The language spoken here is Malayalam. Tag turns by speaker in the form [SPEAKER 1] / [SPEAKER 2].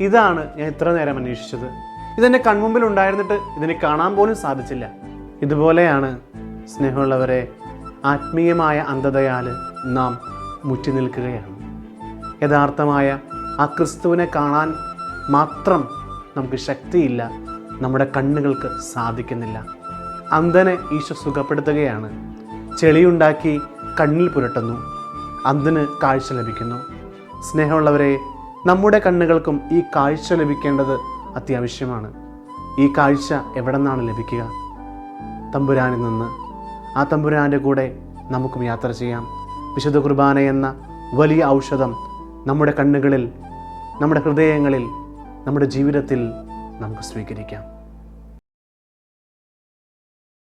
[SPEAKER 1] ഇതാണ് ഞാൻ ഇത്ര നേരം അന്വേഷിച്ചത്. ഇതെന്റെ കൺമുമ്പിൽ ഉണ്ടായിരുന്നിട്ട് ഇതിനെ കാണാൻ പോലും സാധിച്ചില്ല. ഇതുപോലെയാണ് സ്നേഹമുള്ളവരെ ആത്മീയമായ അന്ധതയാൽ നാം മുറ്റി നിൽക്കുകയാണ്. യഥാർത്ഥമായ ആ ക്രിസ്തുവിനെ കാണാൻ മാത്രം നമുക്ക് ശക്തിയില്ല നമ്മുടെ കണ്ണുകൾക്ക് സാധിക്കുന്നില്ല. അന്ധനെ ഈശോ സുഖപ്പെടുത്തുകയാണ്. ചെളിയുണ്ടാക്കി കണ്ണിൽ പുരട്ടുന്നു. അന്ധന് കാഴ്ച ലഭിക്കുന്നു. സ്നേഹമുള്ളവരെ നമ്മുടെ കണ്ണുകൾക്കും ഈ കാഴ്ച ലഭിക്കേണ്ടത് അത്യാവശ്യമാണ്. ഈ കാഴ്ച എവിടെ നിന്നാണ് ലഭിക്കുക? തമ്പുരാനിൽ നിന്ന്. ആ തമ്പുരാന്റെ കൂടെ നമുക്കും യാത്ര ചെയ്യാം. വിശുദ്ധ കുർബാന എന്ന വലിയ ഔഷധം നമ്മുടെ കണ്ണുകളിൽ നമ്മുടെ ഹൃദയങ്ങളിൽ നമ്മുടെ ജീവിതത്തിൽ നമുക്ക് സ്വീകരിക്കാം.